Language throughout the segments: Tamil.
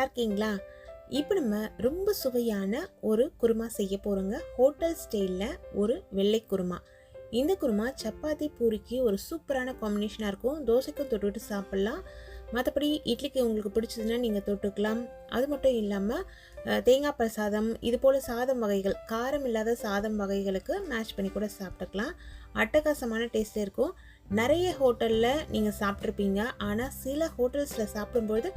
நல்லா இருக்கீங்களா? இப்போ நம்ம ரொம்ப சுவையான ஒரு குருமா செய்ய போகிறோங்க ஹோட்டல் ஸ்டைலில் ஒரு வெள்ளை குருமா. இந்த குருமா சப்பாத்தி பூரிக்கு ஒரு சூப்பரான காம்பினேஷனாக இருக்கும். தோசைக்கும் தொட்டுட்டு சாப்பிட்லாம். மற்றபடி இட்லிக்கு உங்களுக்கு பிடிச்சதுன்னா நீங்கள் தொட்டுக்கலாம். அது மட்டும் இல்லாமல் தேங்காய் பால் சாதம் இது போல் சாதம் வகைகள் காரம் இல்லாத சாதம் வகைகளுக்கு மேட்ச் பண்ணி கூட சாப்பிட்டுக்கலாம். அட்டகாசமான டேஸ்ட் இருக்கும். நிறைய ஹோட்டலில் நீங்கள் சாப்பிட்ருப்பீங்க ஆனால் சில ஹோட்டல்ஸில் சாப்பிடும்போது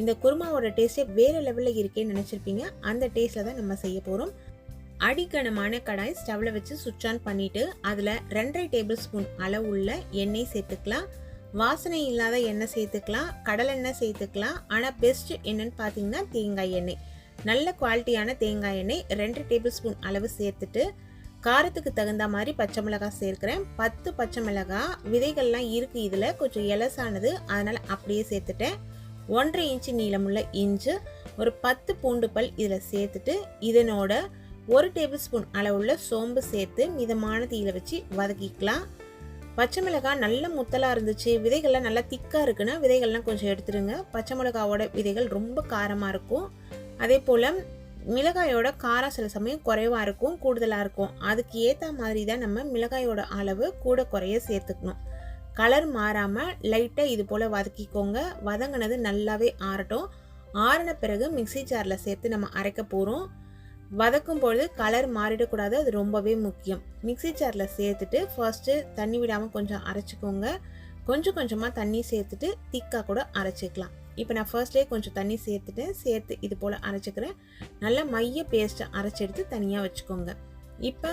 இந்த குருமாவோட டேஸ்ட்டே வேறு லெவலில் இருக்கேன்னு நினச்சிருப்பீங்க. அந்த டேஸ்ட்டில் தான் நம்ம செய்ய போகிறோம் அடிக்கணமான கடாய் ஸ்டவ்வில் வச்சு சுவிட்ச் ஆன் பண்ணிவிட்டு அதில் ரெண்டரை டேபிள் ஸ்பூன் அளவுள்ள எண்ணெய் சேர்த்துக்கலாம். வாசனை இல்லாத எண்ணெய் சேர்த்துக்கலாம். கடலெண்ணெய் சேர்த்துக்கலாம். ஆனால் பெஸ்ட் என்னன்னு பார்த்தீங்கன்னா தேங்காய் எண்ணெய். நல்ல குவாலிட்டியான தேங்காய் எண்ணெய் ரெண்டு டேபிள் ஸ்பூன் அளவு சேர்த்துட்டு காரத்துக்கு தகுந்த மாதிரி பச்சை மிளகாய் சேர்க்குறேன். பத்து பச்சை மிளகாய் விதைகள்லாம் இருக்குது இதில். கொஞ்சம் எலசானது. அதனால் அப்படியே சேர்த்துட்டேன். ஒன்றரை இன்ச்சு நீளமுள்ள இன்ச்சு ஒரு பத்து பூண்டு பல் இதில் சேர்த்துட்டு இதனோட ஒரு டேபிள் ஸ்பூன் அளவுள்ள சோம்பு சேர்த்து மிதமான தீயில வச்சு வதக்கிக்கலாம். பச்சை மிளகாய் நல்ல முத்தலாக இருந்துச்சு. விதைகள்லாம் நல்லா திக்காக இருக்குன்னா விதைகள்லாம் கொஞ்சம் எடுத்துருங்க. பச்சை மிளகாவோட விதைகள் ரொம்ப காரமாக இருக்கும். அதே போல் மிளகாயோட காரம் சில சமயம் குறைவாக இருக்கும் கூடுதலாக இருக்கும். அதுக்கு ஏற்ற மாதிரி தான் நம்ம மிளகாயோட அளவு கூட குறைய சேர்த்துக்கணும். கலர் மாறாமல் லைட்டாக இது போல் வதக்கிக்கோங்க. வதங்கினது நல்லாவே ஆறட்டும். ஆறின பிறகு மிக்சி ஜாரில் சேர்த்து நம்ம அரைக்க போகிறோம் வதக்கும் பொழுது கலர் மாறிடக்கூடாது. அது ரொம்பவே முக்கியம். மிக்சி ஜாரில் சேர்த்துட்டு ஃபர்ஸ்ட்டு தண்ணி விடாமல் கொஞ்சம் அரைச்சிக்கோங்க. கொஞ்சம் கொஞ்சமாக தண்ணி சேர்த்துட்டு திக்காக கூட அரைச்சிக்கலாம். இப்போ நான் ஃபர்ஸ்ட்லேயே கொஞ்சம் தண்ணி சேர்த்துட்டு சேர்த்து இது போல் அரைச்சிக்கிறேன். நல்லா மைய பேஸ்ட்டை அரைச்சி எடுத்து தனியாக வச்சுக்கோங்க. இப்போ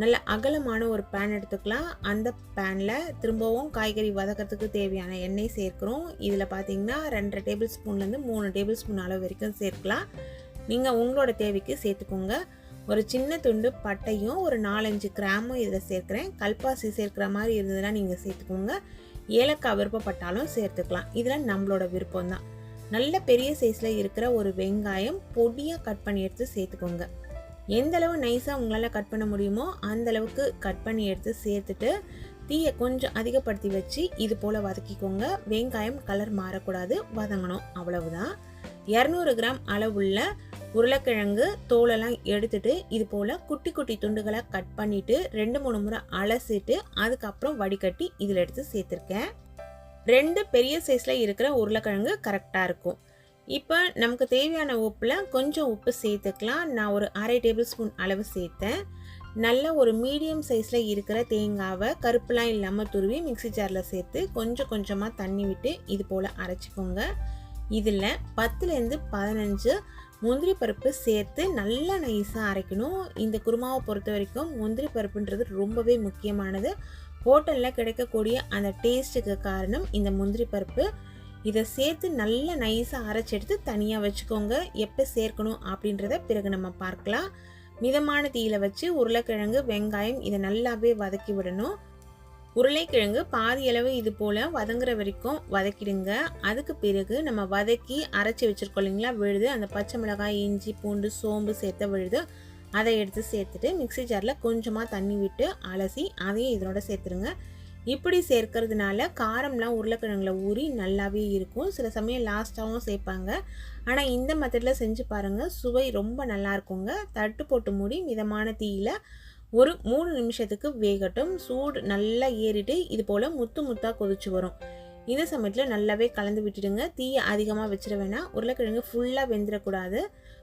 நல்ல அகலமான ஒரு பேன் எடுத்துக்கலாம். அந்த பேனில் திரும்பவும் காய்கறி வதக்கிறதுக்கு தேவையான எண்ணெய் சேர்க்குறோம். இதில் பார்த்தீங்கன்னா ரெண்டரை டேபிள் ஸ்பூன்லேருந்து மூணு டேபிள் ஸ்பூன் அளவு வரைக்கும் சேர்க்கலாம். நீங்கள் உங்களோட தேவைக்கு சேர்த்துக்கோங்க. ஒரு சின்ன துண்டு பட்டையும் ஒரு நாலஞ்சு கிராமும் இதில் சேர்க்குறேன். கல்பாசி சேர்க்குற மாதிரி இருந்ததுன்னா நீங்கள் சேர்த்துக்கோங்க. ஏலக்காய் விருப்பப்பட்டாலும் சேர்த்துக்கலாம். இதில் நம்மளோட விருப்பம் தான் நல்ல பெரிய சைஸில் இருக்கிற ஒரு வெங்காயம் பொடியாக கட் பண்ணி எடுத்து சேர்த்துக்கோங்க. எந்த அளவு நைஸாக உங்களால் கட் பண்ண முடியுமோ அந்த அளவுக்கு கட் பண்ணி எடுத்து சேர்த்துட்டு தீயை கொஞ்சம் அதிகப்படுத்தி வச்சு இது போல் வதக்கிக்கோங்க. வெங்காயம் கலர் மாறக்கூடாது. வதங்கணும். அவ்வளவுதான். இரநூறு கிராம் அளவுள்ள உருளைக்கிழங்கு தோலெல்லாம் எடுத்துட்டு இது போல் குட்டி குட்டி துண்டுகளை கட் பண்ணிட்டு ரெண்டு மூணு முறை அலசிட்டு அதுக்கப்புறம் வடிகட்டி இதில் எடுத்து சேர்த்துருக்கேன். ரெண்டு பெரிய சைஸில் இருக்கிற உருளைக்கிழங்கு கரெக்டாக இருக்கும். இப்போ நமக்கு தேவையான உப்பில் கொஞ்சம் உப்பு சேர்த்துக்கலாம். நான் ஒரு அரை டேபிள் ஸ்பூன் அளவு சேர்த்தேன். நல்ல ஒரு மீடியம் சைஸில் இருக்கிற தேங்காவை கருப்புலாம் இல்லாமல் துருவி மிக்சி ஜாரில் சேர்த்து கொஞ்சம் கொஞ்சமாக தண்ணி விட்டு இது போல் அரைச்சிக்கோங்க. இதில் பத்துலேருந்து பதினஞ்சு முந்திரி பருப்பு சேர்த்து நல்லா நைஸாக அரைக்கணும். இந்த குருமாவை பொறுத்த வரைக்கும் முந்திரி பருப்புன்றது ரொம்பவே முக்கியமானது. ஹோட்டலில் கிடைக்கக்கூடிய அந்த டேஸ்ட்டுக்கு காரணம் இந்த முந்திரி பருப்பு. இதை சேர்த்து நல்லா நைஸாக அரைச்சி எடுத்து தனியாக வச்சுக்கோங்க. எப்போ சேர்க்கணும் அப்படின்றத பிறகு நம்ம பார்க்கலாம். மிதமான தீயில வச்சு உருளைக்கிழங்கு வெங்காயம் இதை நல்லாவே வதக்கி விடணும். உருளைக்கிழங்கு பாதி அளவு இது போல் வதங்குற வரைக்கும் வதக்கிடுங்க. அதுக்கு பிறகு நம்ம வதக்கி அரைச்சி வச்சுருக்கோம் இல்லைங்களா விழுது அந்த பச்சை மிளகாய் இஞ்சி பூண்டு சோம்பு சேர்த்த விழுது அதை எடுத்து சேர்த்துட்டு மிக்சி ஜாரில் கொஞ்சமாக தண்ணி விட்டு அலசி அதையும் இதனோட சேர்த்துருங்க. இப்படி சேர்க்கறதுனால காரம்லாம் உருளைக்கிழங்குல ஊறி நல்லாவே இருக்கும். சில சமயம் லாஸ்ட்டாகவும் சேர்ப்பாங்க. ஆனால் இந்த மெத்தடில் செஞ்சு பாருங்கள் சுவை ரொம்ப நல்லா இருக்குங்க. தட்டு போட்டு மூடி மிதமான தீயில் ஒரு மூணு நிமிஷத்துக்கு வேகட்டும். சூடு நல்லா ஏறிட்டு இது போல் முத்து முத்தாக கொதிச்சு வரும். இந்த சமயத்தில் நல்லாவே கலந்து விட்டுடுங்க. தீயை அதிகமாக வச்சிட வேணாம். உருளைக்கிழங்கு ஃபுல்லாக வெந்துடக்கூடாது.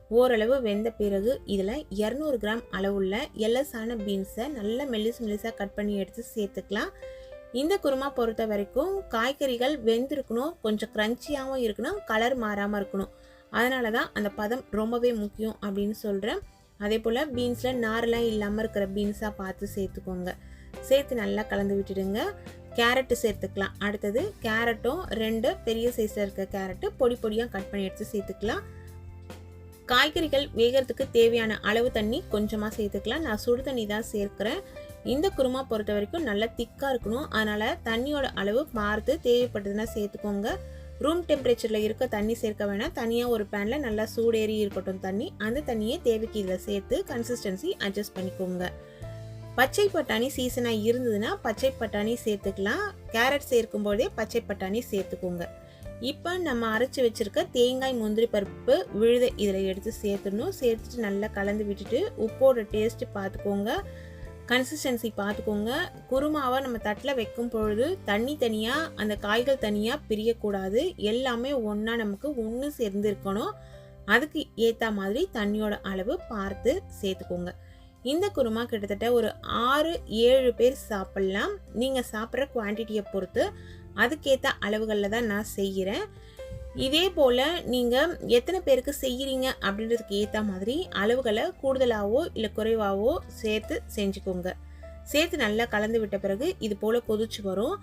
ஓரளவு வெந்த பிறகு இதில் இரநூறு கிராம் அளவுள்ள எல்லஸான பீன்ஸை நல்லா மெல்லிசு மெல்லிஸாக கட் பண்ணி எடுத்து சேர்த்துக்கலாம். இந்த குருமா பொறுத்த வரைக்கும் காய்கறிகள் வெந்திருக்கணும். கொஞ்சம் க்ரன்ச்சியாகவும் இருக்கணும். கலர் மாறாமல் இருக்கணும். அதனால தான் அந்த பதம் ரொம்பவே முக்கியம் அப்படின்னு சொல்கிறேன் அதே போல் பீன்ஸில் நாரெலாம் இல்லாமல் இருக்கிற பீன்ஸாக பார்த்து சேர்த்துக்கோங்க. சேர்த்து நல்லா கலந்து விட்டுடுங்க. கேரட்டு சேர்த்துக்கலாம். அடுத்தது கேரட்டும் ரெண்டு பெரிய சைஸில் இருக்க கேரட்டு பொடி பொடியாக கட் பண்ணி எடுத்து சேர்த்துக்கலாம். காய்கறிகள் வேகிறதுக்கு தேவையான அளவு தண்ணி கொஞ்சமாக சேர்த்துக்கலாம். நான் சுடு தண்ணி தான் சேர்க்குறேன். இந்த குருமா பொறுத்த வரைக்கும் நல்லா திக்காக இருக்கணும். அதனால் தண்ணியோட அளவு பார்த்து தேவைப்பட்டதுன்னா சேர்த்துக்கோங்க. ரூம் டெம்பரேச்சரில் இருக்க தண்ணி சேர்க்க வேணாம். தனியாக ஒரு பேனில் நல்லா சூடேறி இருக்கட்டும் தண்ணி. அந்த தண்ணியை தேவைக்கு இதில் சேர்த்து கன்சிஸ்டன்சி அட்ஜஸ்ட் பண்ணிக்கோங்க. பச்சை பட்டாணி சீசனாக இருந்ததுன்னா பச்சை பட்டாணி சேர்த்துக்கலாம். கேரட் சேர்க்கும் போதே பச்சை பட்டாணி சேர்த்துக்கோங்க. இப்போ நம்ம அரைச்சி வச்சிருக்க தேங்காய் முந்திரி பருப்பு விழுத இதில் எடுத்து சேர்த்துடணும். சேர்த்துட்டு நல்லா கலந்து விட்டுட்டு உப்போட டேஸ்ட்டு பார்த்துக்கோங்க. கன்சிஸ்டன்சி பார்த்துக்கோங்க. குருமாவை நம்ம தட்டில் வைக்கும் பொழுது தண்ணி தனியாக அந்த காய்கள் தனியாக பிரியக்கூடாது. எல்லாமே ஒன்றா நமக்கு ஒன்று சேர்ந்துருக்கணும். அதுக்கு ஏற்ற மாதிரி தண்ணியோட அளவு பார்த்து சேர்த்துக்கோங்க. இந்த குருமா கிட்டத்தட்ட ஒரு ஆறு ஏழு பேர் சாப்பிட்லாம். நீங்கள் சாப்பிட்ற குவான்டிட்டியை பொறுத்து. அதுக்கேற்ற அளவுகளில் தான் நான் செய்கிறேன் இதே போல் நீங்கள் எத்தனை பேருக்கு செய்கிறீங்க அப்படின்றதுக்கு ஏற்ற மாதிரி அளவுகளை கூடுதலாகவோ இல்லை குறைவாகவோ சேர்த்து செஞ்சுக்கோங்க. சேர்த்து நல்லா கலந்து விட்ட பிறகு இது போல் கொதிச்சு வரும்.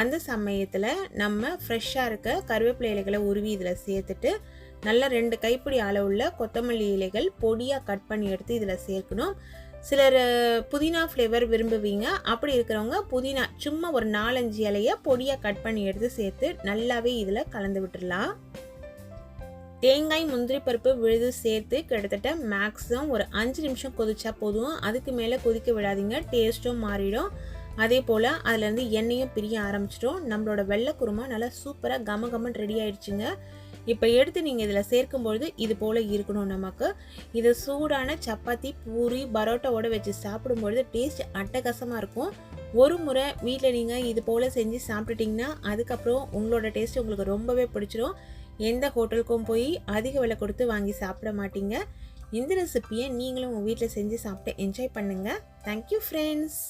அந்த சமயத்தில் நம்ம ஃப்ரெஷ்ஷாக இருக்க கருவேப்பிலை இலைகளை உருவி இதில் சேர்த்துட்டு நல்லா ரெண்டு கைப்பிடி அளவுள்ள கொத்தமல்லி இலைகள் பொடியாக கட் பண்ணி எடுத்து இதில் சேர்க்கணும். சிலர் புதினா ஃப்ளேவர் விரும்புவீங்க. அப்படி இருக்கிறவங்க புதினா சும்மா ஒரு நாலஞ்சு இலையை பொடியாக கட் பண்ணி எடுத்து சேர்த்து நல்லாவே இதில் கலந்து விட்டுடலாம் தேங்காய் முந்திரி பருப்பு விழுது சேர்த்து கிட்டத்தட்ட மேக்ஸிமம் ஒரு அஞ்சு நிமிஷம் கொதிச்சா போதும். அதுக்கு மேலே கொதிக்க விடாதீங்க. டேஸ்ட்டும் மாறிடும். அதே போல் அதுலேருந்து எண்ணெயும் பிரிய ஆரம்பிச்சிடும். நம்மளோட வெள்ளை குருமா நல்லா சூப்பராக கம கமன் ரெடி ஆயிடுச்சுங்க. இப்போ எடுத்து நீங்கள் இதில் சேர்க்கும்பொழுது இது போல் இருக்கணும் நமக்கு. இது சூடான சப்பாத்தி பூரி பரோட்டாவோட வச்சு சாப்பிடும்பொழுது டேஸ்ட் அட்டகாசமாக இருக்கும். ஒரு முறை வீட்டில் நீங்கள் இது போல் செஞ்சு சாப்பிட்டுட்டிங்கன்னா அதுக்கப்புறம் உங்களோட டேஸ்ட் உங்களுக்கு ரொம்பவே பிடிச்சிரும். எந்த ஹோட்டலுக்கும் போய் அதிக விலை கொடுத்து வாங்கி சாப்பிட மாட்டீங்க. இந்த ரெசிப்பியை நீங்களும் உங்கள் வீட்டில் செஞ்சு சாப்பிட்டு என்ஜாய் பண்ணுங்கள் தேங்க்யூ ஃப்ரெண்ட்ஸ்